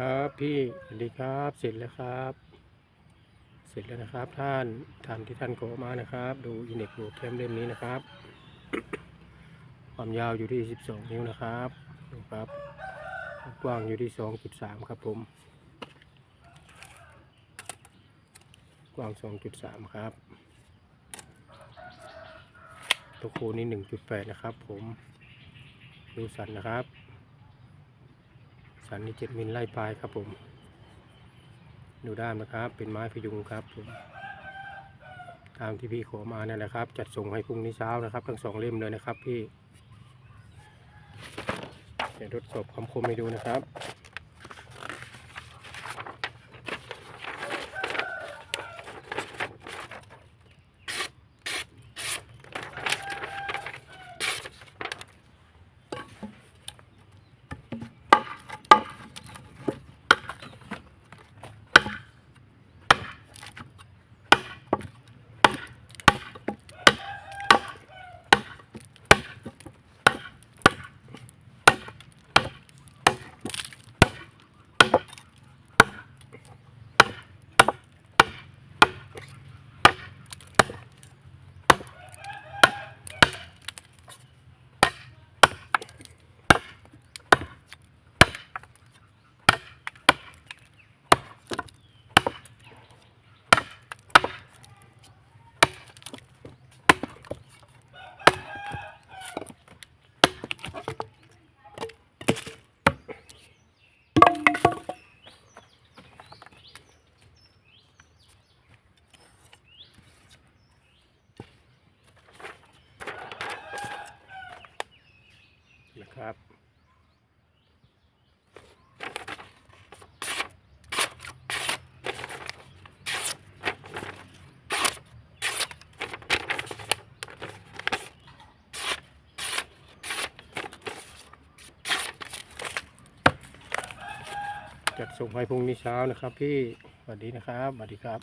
ครับพี่สวัสดีครับเสร็จแล้วครับ เสร็จแล้วนะครับ ท่านตามที่ท่านขอมานะครับ ดูอินเด็กโปรแกรมเล่มนี้นะครับ ความยาวอยู่ที่ 12 นิ้วนะครับดูครับกว้างอยู่ที่ 2.3 ครับผม กว้าง 2.3 ครับตัวคูนี่1.8 นะครับผม ดูสันนะครับ สันนี่7มิลไล่ปลายครับผม ดูด้ามนะครับ เป็นไม้พยุงครับผมตามที่พี่ขอมานั่นแหละครับ จัดส่งให้พรุ่งนี้เช้านะครับ ทั้งสองเล่มเลยนะครับพี่เดี๋ยวทดสอบความคมให้ดูนะครับ ครับจัดส่งให้พรุ่งนี้เช้านะครับพี่สวัสดีนะครับสวัสดีครับ